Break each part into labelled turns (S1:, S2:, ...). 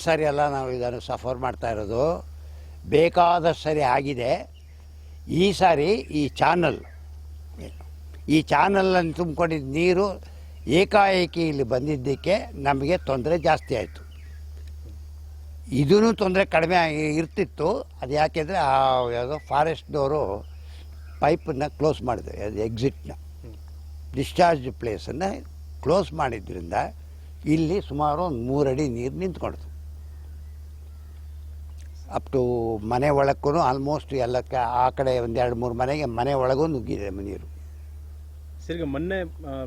S1: ಸರಿ ಅಲ್ಲ, ನಾವು ಇದನ್ನು ಸಫರ್ ಮಾಡ್ತಾ ಇರೋದು. ಬೇಕಾದಷ್ಟು ಸರಿ ಆಗಿದೆ. ಈ ಸಾರಿ ಈ ಚಾನಲ್, ಈ ಚಾನಲನ್ನು ತುಂಬಿಕೊಂಡಿದ್ದ ನೀರು ಏಕಾಏಕಿ ಇಲ್ಲಿ ಬಂದಿದ್ದಕ್ಕೆ ನಮಗೆ ತೊಂದರೆ ಜಾಸ್ತಿ ಆಯಿತು. ಇದೂ ತೊಂದರೆ ಕಡಿಮೆ ಆಗಿ- ಇರ್ತಿತ್ತು. ಅದು ಯಾಕೆಂದರೆ ಆ ಯಾವುದೋ ಫಾರೆಸ್ಟ್ನವರು ಪೈಪನ್ನು ಕ್ಲೋಸ್ ಮಾಡಿದ್ರು, ಅದು ಎಕ್ಸಿಟ್ನ. ಡಿಸ್ಚಾರ್ಜ್ ಪ್ಲೇಸನ್ನು ಕ್ಲೋಸ್ ಮಾಡಿದ್ರಿಂದ ಇಲ್ಲಿ ಸುಮಾರು ಒಂದು ಮೂರಡಿ ನೀರು ನಿಂತ್ಕೊಳ್ತು ಅಪ್ ಟು ಮನೆ ಒಳಕ್ಕೂ ಆಲ್ಮೋಸ್ಟ್ ಎಲ್ಲಕ್ಕೆ ಆ ಕಡೆ ಒಂದು ಎರಡು ಮೂರು ಮನೆಗೆ ಮನೆ ಒಳಗೂ ನುಗ್ಗಿದೆ ನೀರು.
S2: ಸರಿ ಮೊನ್ನೆ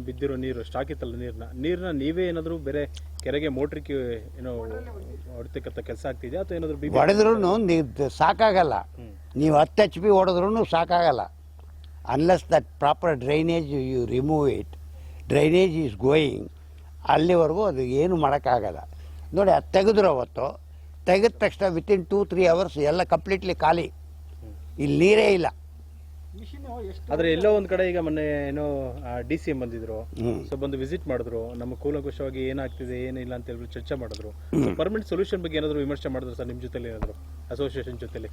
S2: ಬಿದ್ದಿರೋ ನೀರು ಸ್ಟಾಕ್ ಇತ್ತಲ್ಲ ನೀರನ್ನ ನೀರನ್ನ ನೀವೇ ಏನಾದರೂ ಬೇರೆ ಕೆರೆಗೆ ಮೋಟ್ರಿಗೆ ಏನೋ ಹೊಡ್ತಕ್ಕಂಥ ಕೆಲಸ ಆಗ್ತಿದೆಯಾ? ಅಥವಾ ಏನಾದರೂ
S1: ಹೊಡೆದ್ರೂ ನೀವು ಸಾಕಾಗಲ್ಲ. ನೀವು ಹತ್ತು ಎಚ್ ಪಿ ಹೊಡೆದ್ರೂ ಸಾಕಾಗಲ್ಲ. Unless that proper drainage you remove it drainage is going ಅಲ್ಲಿವರೆಗೂ ಅದು ಏನು ಮಾಡೋಕ್ಕಾಗಲ್ಲ. ನೋಡಿ ಅದು ತೆಗೆದ್ರು ಅವತ್ತು. ತೆಗೆದ ತಕ್ಷಣ ವಿತಿನ್ ಟೂ ತ್ರೀ ಅವರ್ಸ್ ಎಲ್ಲ ಕಂಪ್ಲೀಟ್ಲಿ ಖಾಲಿ. ಇಲ್ಲಿ ನೀರೇ ಇಲ್ಲ.
S2: ಆದ್ರೆ ಎಲ್ಲೋ ಒಂದ್ ಕಡೆ ಈಗ ಮೊನ್ನೆ ಏನೋ ಡಿ ಸಿ ಎಂ ಬಂದಿದ್ರು. ಸೊ ಬಂದು ವಿಸಿಟ್ ಮಾಡಿದ್ರು. ನಮ್ಮ ಕೂಲಂಕುಷವಾಗಿ ಏನಾಗ್ತಿದೆ ಏನಿಲ್ಲ ಅಂತ ಹೇಳ್ಬಿಟ್ಟು ಚರ್ಚೆ ಮಾಡಿದ್ರು. ಪರ್ಮನೆಂಟ್ ಸೊಲ್ಯೂಷನ್ ಬಗ್ಗೆ ಏನಾದ್ರು ವಿಮರ್ಶೆ ಮಾಡಿದ್ರು ಸರ್ ನಿಮ್ಮ ಜೊತೆಲಿ ಏನಾದ್ರು? ಅಸೋಸಿಯೇಷನ್ ಜೊತೆಲಿ.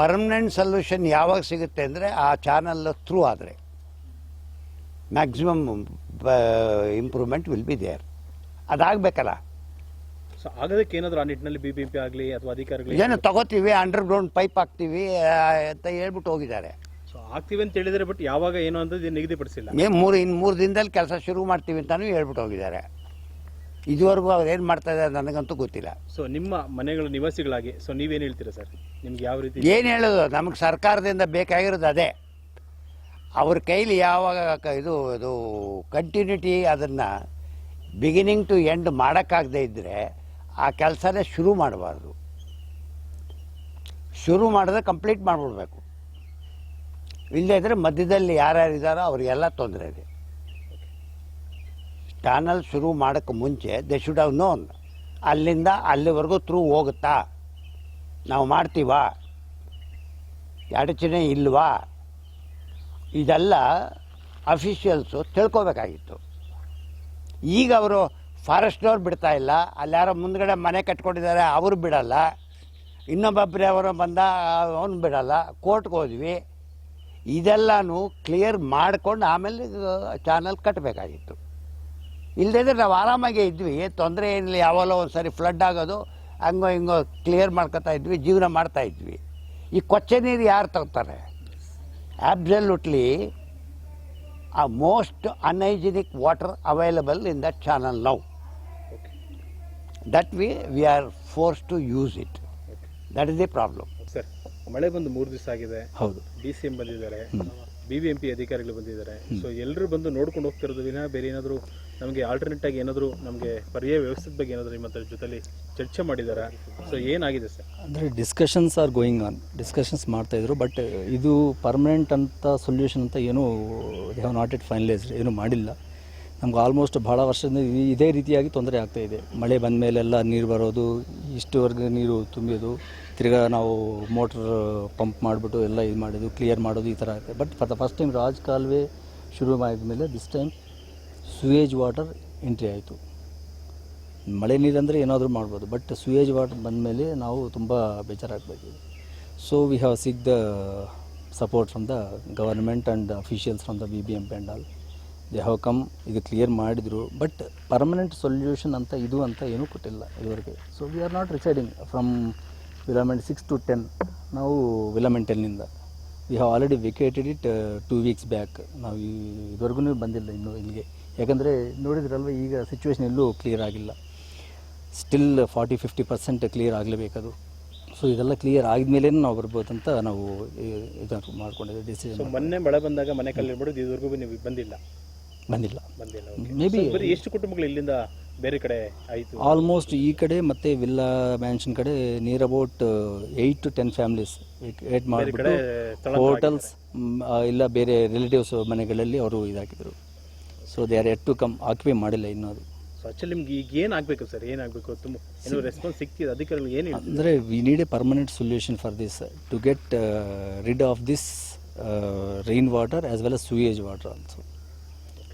S1: ಪರ್ಮನೆಂಟ್ ಸೊಲ್ಯೂಷನ್ ಯಾವಾಗ ಸಿಗುತ್ತೆ ಅಂದರೆ ಆ ಚಾನಲ್ ಥ್ರೂ ಆದರೆ. Maximum improvement will be there ಅದಾಗಬೇಕಲ್ಲ.
S2: So ಆಗೋದಕ್ಕೆ ಏನಾದರೂ ಆ ನಿಟ್ಟಿನಲ್ಲಿ ಬಿ ಬಿ ಪಿ ಆಗಲಿ ಅಥವಾ ಅಧಿಕಾರಿಗಳು
S1: ಏನು ತಗೋತೀವಿ ಅಂಡರ್ಗ್ರೌಂಡ್ ಪೈಪ್ ಹಾಕ್ತೀವಿ ಅಂತ ಹೇಳ್ಬಿಟ್ಟು ಹೋಗಿದ್ದಾರೆ.
S2: ಸೊ ಆಗ್ತೀವಿ ಅಂತ ಹೇಳಿದರೆ ಬಟ್ ಯಾವಾಗ ಏನು ಅಂತ ನಿಗದಿಪಡಿಸಿಲ್ಲ.
S1: ಏನು ಮೂರು ಇನ್ನು ಮೂರು ದಿನದಲ್ಲಿ ಕೆಲಸ ಶುರು ಮಾಡ್ತೀವಿ ಅಂತಾನೂ ಹೇಳ್ಬಿಟ್ಟು ಹೋಗಿದ್ದಾರೆ. ಇದುವರೆಗೂ ಅವ್ರು ಏನು ಮಾಡ್ತಾ ಇದ್ದಾರೆ ನನಗಂತೂ ಗೊತ್ತಿಲ್ಲ.
S2: ಸೊ ನಿಮ್ಮ ಮನೆಗಳ ನಿವಾಸಿಗಳಾಗಿ ಸೊ ನೀವೇನು ಹೇಳ್ತೀರಾ ಸರ್? ನಿಮ್ಗೆ ಯಾವ ರೀತಿ
S1: ಏನು ಹೇಳೋದು ನಮಗೆ ಸರ್ಕಾರದಿಂದ ಬೇಕಾಗಿರೋದು ಅದೇ. ಅವ್ರ ಕೈಲಿ ಯಾವಾಗ ಕ- ಇದು ಇದು ಕಂಟಿನ್ಯೂಟಿ ಅದನ್ನು ಬಿಗಿನಿಂಗ್ ಟು ಎಂಡ್ ಮಾಡೋಕ್ಕಾಗದೇ ಇದ್ದರೆ ಆ ಕೆಲಸನೇ ಶುರು ಮಾಡಬಾರ್ದು. ಶುರು ಮಾಡಿದ್ರೆ ಕಂಪ್ಲೀಟ್ ಮಾಡಿಬಿಡ್ಬೇಕು. ಇಲ್ಲದೇ ಇದ್ದರೆ ಮಧ್ಯದಲ್ಲಿ ಯಾರ್ಯಾರು ಇದ್ದಾರೋ ಅವರಿಗೆಲ್ಲ ತೊಂದರೆ ಇದೆ. ಚಾನಲ್ ಶುರು ಮಾಡೋಕ್ಕೆ ಮುಂಚೆ ದೆ ಶುಡ್ ಹವ್ ನೋನ್ ಅಲ್ಲಿಂದ ಅಲ್ಲಿವರೆಗೂ ಥ್ರೂ ಹೋಗುತ್ತಾ? ನಾವು ಮಾಡ್ತೀವಾ? ಅಡಚಣೆ ಇಲ್ವಾ? ಇದೆಲ್ಲ ಅಫಿಷಿಯಲ್ಸು ತಿಳ್ಕೊಬೇಕಾಗಿತ್ತು. ಈಗ ಅವರು ಫಾರೆಸ್ಟ್ನವ್ರು ಬಿಡ್ತಾ ಇಲ್ಲ. ಅಲ್ಲಿ ಯಾರೋ ಮುಂದ್ಗಡೆ ಮನೆ ಕಟ್ಕೊಂಡಿದ್ದಾರೆ, ಅವರು ಬಿಡಲ್ಲ. ಇನ್ನೊಬ್ಬೊಬ್ಬರೇ ಅವರು ಬಂದ, ಅವನು ಬಿಡಲ್ಲ. ಕೋರ್ಟ್ಗೆ ಹೋದ್ವಿ. ಇದೆಲ್ಲನೂ ಕ್ಲಿಯರ್ ಮಾಡ್ಕೊಂಡು ಆಮೇಲೆ ಚಾನಲ್ ಕಟ್ಟಬೇಕಾಗಿತ್ತು ಇಲ್ಲದಿದ್ರೆ ನಾವು ಆರಾಮಾಗೇ ಇದ್ವಿ. ತೊಂದರೆ ಏನಿಲ್ಲ, ಯಾವಾಗಲೋ ಒಂದು ಸರಿ ಫ್ಲಡ್ ಆಗೋದು, ಹಂಗೋ ಹಿಂಗೋ ಕ್ಲಿಯರ್ ಮಾಡ್ಕೊತಾ ಇದ್ವಿ, ಜೀವನ ಮಾಡ್ತಾ ಇದ್ವಿ. ಈ ಕೊಚ್ಚೆ ನೀರು ಯಾರು ತಗೋತಾರೆ ಆಬ್ಸಲ್ಯೂಟ್ಲಿ ಆ most unhygienic water available in that channel now that we we are forced to use it that is a problem
S2: sir ಮಳೆ ಬಂದು ಮೂರು ದಿವಸ ಆಗಿದೆ.
S3: ಹೌದು.
S2: ಡಿ ಸಿ ಎಂ ಬಂದಿದ್ದಾರೆ. ಬಿ ಬಿ ಎಂ ಪಿ ಅಧಿಕಾರಿಗಳು ಬಂದಿದ್ದಾರೆ. ಸೊ ಎಲ್ಲರೂ ಬಂದು ನೋಡ್ಕೊಂಡು ಹೋಗ್ತಿರೋದು ವಿನಃ ಬೇರೆ ಏನಾದರೂ ನಮಗೆ ಆಲ್ಟರ್ನೇಟ್ ಆಗಿ ಏನಾದರೂ ನಮಗೆ ಪರ್ಯಾಯ ವ್ಯವಸ್ಥೆ ಬಗ್ಗೆ ಏನಾದರೂ ನಿಮ್ಮ ಹತ್ರ ಜೊತೆಲಿ ಚರ್ಚೆ ಮಾಡಿದ್ದಾರೆ ಸೊ ಏನಾಗಿದೆ ಸರ್
S3: ಅಂದರೆ discussions are going on discussions ಮಾಡ್ತಾಯಿದ್ರು ಬಟ್ ಇದು ಪರ್ಮನೆಂಟ್ ಅಂತ ಸೊಲ್ಯೂಷನ್ ಅಂತ ಏನೂ they have not it finalised ಏನೂ ಮಾಡಿಲ್ಲ. ನಮ್ಗೆ ಆಲ್ಮೋಸ್ಟ್ ಭಾಳ ವರ್ಷದಿಂದ ಇದೇ ರೀತಿಯಾಗಿ ತೊಂದರೆ ಆಗ್ತಾ ಇದೆ. ಮಳೆ ಬಂದ ಮೇಲೆಲ್ಲ ನೀರು ಬರೋದು, ಇಷ್ಟುವರೆಗೆ ನೀರು ತುಂಬಿಯೋದು ತಿರ್ಗಾ ನಾವು ಮೋಟ್ರ್ ಪಂಪ್ ಮಾಡಿಬಿಟ್ಟು ಎಲ್ಲ ಇದು ಮಾಡೋದು ಕ್ಲಿಯರ್ ಮಾಡೋದು ಈ ಥರ ಆಗ್ತದೆ but for the first time Raj ಕಾಲುವೆ ಶುರು ಮಾಡಿದ್ಮೇಲೆ this time sewage water entry ಆಯಿತು. ಮಳೆ ನೀರಂದರೆ ಏನಾದರೂ ಮಾಡ್ಬೋದು ಬಟ್ ಸುಯೇಜ್ ವಾಟರ್ ಬಂದಮೇಲೆ ನಾವು ತುಂಬ ಬೇಜಾರಾಗಬೇಕು ಸೊ ವಿ ಹ್ಯಾವ್ ಸಿಗ್ the support from the government and officials from the B B M P and all they have come ಇದು ಕ್ಲಿಯರ್ ಮಾಡಿದರು ಬಟ್ ಪರ್ಮನೆಂಟ್ ಸೊಲ್ಯೂಷನ್ ಅಂತ ಇದು ಅಂತ ಏನೂ ಕೊಟ್ಟಿಲ್ಲ ಇದುವರೆಗೆ. So we are not residing from Villament six to ten ನಾವು ವಿಲಮೆಂಟ್ ಟೆನ್ನಿಂದ we have already vacated it two weeks back ನಾವು ಈ- ಇದುವರೆಗೂ ಬಂದಿಲ್ಲ ಇನ್ನೂ ಇಲ್ಲಿಗೆ. ಯಾಕಂದರೆ ನೋಡಿದ್ರಲ್ವ ಈಗ ಸಿಚುವೇಶನ್ ಎಲ್ಲೂ ಕ್ಲಿಯರ್ ಆಗಿಲ್ಲ. Still forty fifty percent clear ಆಗಲೇಬೇಕದು so ಇದೆಲ್ಲ ಕ್ಲಿಯರ್ ಆದಮೇಲೆ ನಾವು ಬರ್ಬೋದಂತ ನಾವು ಇದು ಮಾಡ್ಕೊಂಡಿದ್ದೀವಿ
S2: ಸೊ
S3: ಡಿಸಿಷನ್
S2: ಮೊನ್ನೆ ಮಳೆ ಬಂದಾಗ ಮನೆ ಕಲ್ಲಿರ್ಬೋದು ಇದುವರೆಗೂ ನೀವು ಬಂದಿಲ್ಲ.
S3: ಬಂದಿಲ್ಲ.
S2: ಬಂದಿಲ್ಲ
S3: ಮೇ ಬಿ
S2: ಬರೀ ಎಷ್ಟು ಕುಟುಂಬಗಳು ಇಲ್ಲಿಂದ ಬೇರೆ ಕಡೆ ಆಯಿತು?
S3: ಆಲ್ಮೋಸ್ಟ್ ಈ ಕಡೆ ಮತ್ತೆ ವಿಲ್ಲಾ ಮ್ಯಾನ್ಷನ್ ಕಡೆ near about eight to ten families eight ಮಾಡಿಬಿಟ್ಟು ಹೋಟೆಲ್ಸ್ ಇಲ್ಲ ಬೇರೆ ರಿಲೇಟಿವ್ಸ್ ಮನೆಗಳಲ್ಲಿ ಅವರು ಇದಾಕಿದ್ರು so they are yet to come occupy ಮಾಡಿಲ್ಲ ಇನ್ನೂ ಅದು.
S2: ಸೊ ನಿಮ್ಗೆ ಈಗ ಏನಾಗಬೇಕು ಸರ್? ಏನಾಗಬೇಕು ತುಂಬ ಏನೋ ರೆಸ್ಪಾನ್ಸ್ ಸಿಗ್ತಿದೆ ಅಧಿಕಾರಿಗಳು ಏನು
S3: ಅಂದರೆ we need a permanent solution for this to get rid of this rain water as well as sewage water also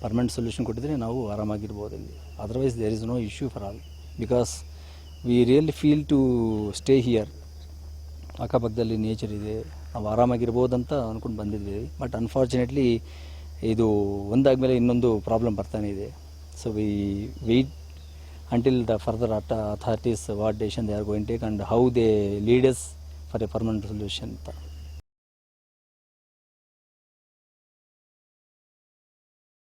S3: permanent solution ಕೊಟ್ಟಿದ್ರೆ ನಾವು ಆರಾಮಾಗಿರ್ಬೋದು ಇಲ್ಲಿ. Otherwise there is no issue for all because we really feel to stay here ಅಕ್ಕಪಕ್ಕದಲ್ಲಿ nature ಇದೆ. ನಾವು ಆರಾಮಾಗಿರ್ಬೋದಂತ ಅಂದ್ಕೊಂಡು ಬಂದಿದ್ವಿ. But unfortunately ಇದು ಒಂದಾದ್ಮೇಲೆ ಇನ್ನೊಂದು ಪ್ರಾಬ್ಲಮ್ ಬರ್ತಾನೆ ಇದೆ. So we wait until the further ಅಟ authorities what ಡೇಷನ್ they are going take and how they leaders for a permanent solution ಅಂತ.